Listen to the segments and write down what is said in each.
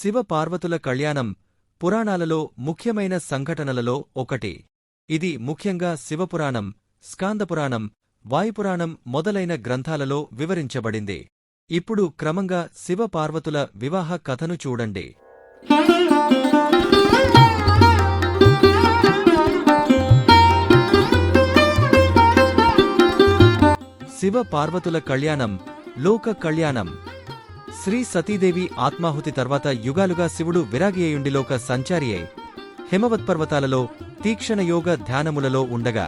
శివపార్వతుల కళ్యాణం పురాణాలలో ముఖ్యమైన సంఘటనలలో ఒకటి. ఇది ముఖ్యంగా శివపురాణం స్కాందపురాణం వాయుపురాణం మొదలైన గ్రంథాలలో వివరించబడింది. ఇప్పుడు క్రమంగా శివపార్వతుల వివాహ కథను చూడండి. శివ పార్వతుల కళ్యాణం లోక కళ్యాణం. శ్రీ సతీదేవి ఆత్మాహుతి తర్వాత యుగాలుగా శివుడు విరాగియయుండిలోక సంచారి అయి హిమవత్ పర్వతాలలో తీక్షణ యోగ ధ్యానములలో ఉండగా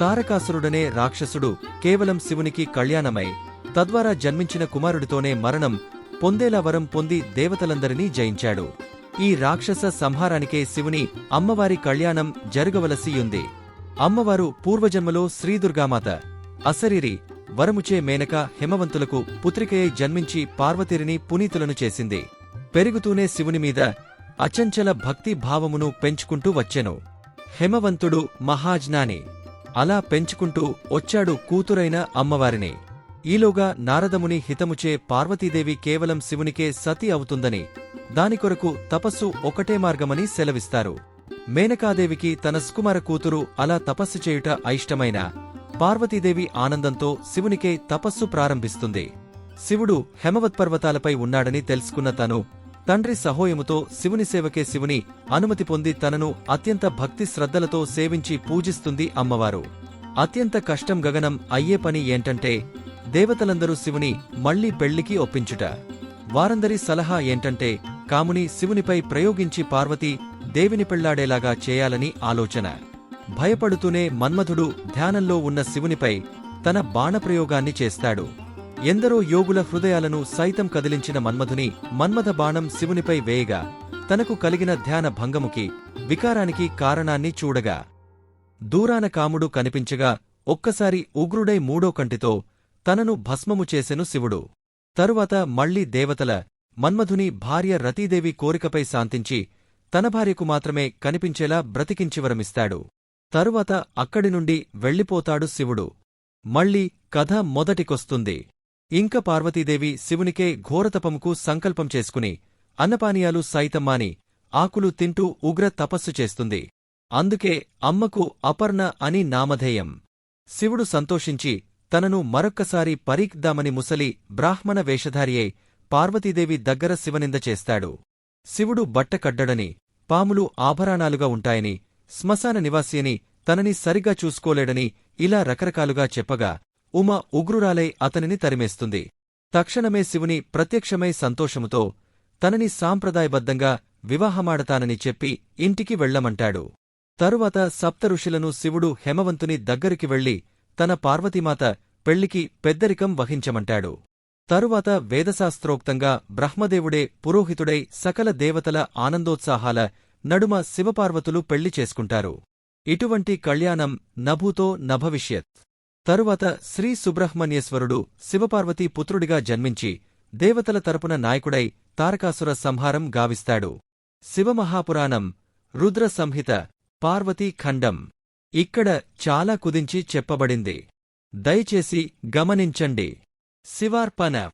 తారకాసురుడనే రాక్షసుడు కేవలం శివునికి కళ్యాణమై తద్వారా జన్మించిన కుమారుడితోనే మరణం పొందేలా వరం పొంది దేవతలందరినీ జయించాడు. ఈ రాక్షస సంహారానికే శివుని అమ్మవారి కళ్యాణం జరగవలసియుంది. అమ్మవారు పూర్వజన్మలో శ్రీదుర్గామాత అశరీరి వరముచే మేనక హిమవంతులకు పుత్రికయై జన్మించి పార్వతిరిని పునీతులను చేసింది. పెరుగుతూనే శివుని మీద అచంచల భక్తి భావమును పెంచుకుంటూ వచ్చెను. హిమవంతుడు మహాజ్ఞాని. అలా పెంచుకుంటూ వచ్చాడు కూతురైన అమ్మవారిని. ఈలోగా నారదముని హితముచే పార్వతీదేవి కేవలం శివునికే సతి అవుతుందని దాని కొరకు తపస్సు ఒకటే మార్గమని సెలవిస్తారు. మేనకాదేవికి తన సుకుమార కూతురు అలా తపస్సు చేయుట అయిష్టమైన పార్వతీదేవి ఆనందంతో శివునికే తపస్సు ప్రారంభిస్తుంది. శివుడు హెమవత్పర్వతాలపై ఉన్నాడని తెలుసుకున్న తను తండ్రి సహోయముతో శివుని సేవకే శివుని అనుమతి పొంది తనను అత్యంత భక్తి శ్రద్ధలతో సేవించి పూజిస్తుంది అమ్మవారు. అత్యంత కష్టం గగనం అయ్యే పని ఏంటంటే దేవతలందరూ శివుని మళ్ళీ పెళ్ళికి ఒప్పించుట. వారందరి సలహా ఏంటంటే కాముని శివునిపై ప్రయోగించి పార్వతి దేవిని పెళ్ళాడేలాగా చేయాలని ఆలోచన. భయపడుతూనే మన్మథుడు ధ్యానంలో ఉన్న శివునిపై తన బాణప్రయోగాన్ని చేస్తాడు. ఎందరో యోగుల హృదయాలను సైతం కదిలించిన మన్మధుని మన్మథ బాణం శివునిపై వేయగా తనకు కలిగిన ధ్యాన భంగముకి వికారానికి కారణాన్ని చూడగా. దూరాన కాముడు కనిపించగా ఒక్కసారి ఉగ్రుడై మూడో కంటితో తనను భస్మము చేసెను శివుడు. తరువాత మళ్ళీ దేవతల మన్మధుని భార్య రతీదేవి కోరికపై శాంతించి తన భార్యకు మాత్రమే కనిపించేలా బ్రతికించివరమిస్తాడు తరువాత అక్కడి నుండి వెళ్ళిపోతాడు శివుడు. మళ్ళీ కథ మొదటికొస్తుంది. ఇంక పార్వతీదేవి శివునికే ఘోరతపముకు సంకల్పం చేసుకుని అన్నపానీయాలు సైతమ్మాని ఆకులు తింటూ ఉగ్ర తపస్సు చేస్తుంది. అందుకే అమ్మకు అపర్ణ అని నామధేయం. శివుడు సంతోషించి తనను మరొక్కసారి పరీక్దామని ముసలి బ్రాహ్మణ వేషధారియై పార్వతీదేవి దగ్గర శివనింద చేస్తాడు. శివుడు బట్టకడ్డడని పాములు ఆభరణాలుగా ఉంటాయని శ్మశాన నివాసియని తనని సరిగా చూసుకోలేడని ఇలా రకరకాలుగా చెప్పగా ఉమ ఉగ్రురాలై అతనిని తరిమేస్తుంది. తక్షణమే శివుని ప్రత్యక్షమై సంతోషముతో తనని సాంప్రదాయబద్ధంగా వివాహమాడతానని చెప్పి ఇంటికి వెళ్ళమంటాడు తరువాత సప్త ఋషులను శివుడు హెమవంతుని దగ్గరికి వెళ్ళి తన పార్వతీమాత పెళ్ళికి పెద్దరికం వహించమంటాడు. తరువాత వేదశాస్త్రోక్తంగా బ్రహ్మదేవుడే పురోహితుడై సకల దేవతల ఆనందోత్సాహాల నడుమ శివపార్వతులు పెళ్ళి చేసుకుంటారు. ఇటువంటి కళ్యాణం నభూతో నభవిష్యత్. తరువాత శ్రీ సుబ్రహ్మణ్యేశ్వరుడు శివపార్వతీ పుత్రుడిగా జన్మించి దేవతల తరపున నాయకుడై తారకాసుర సంహారం గావిస్తాడు. శివమహాపురాణం రుద్ర సంహిత పార్వతీ ఖండం. ఇక్కడ చాలా కుదించి చెప్పబడింది. దయచేసి గమనించండి. శివార్పణ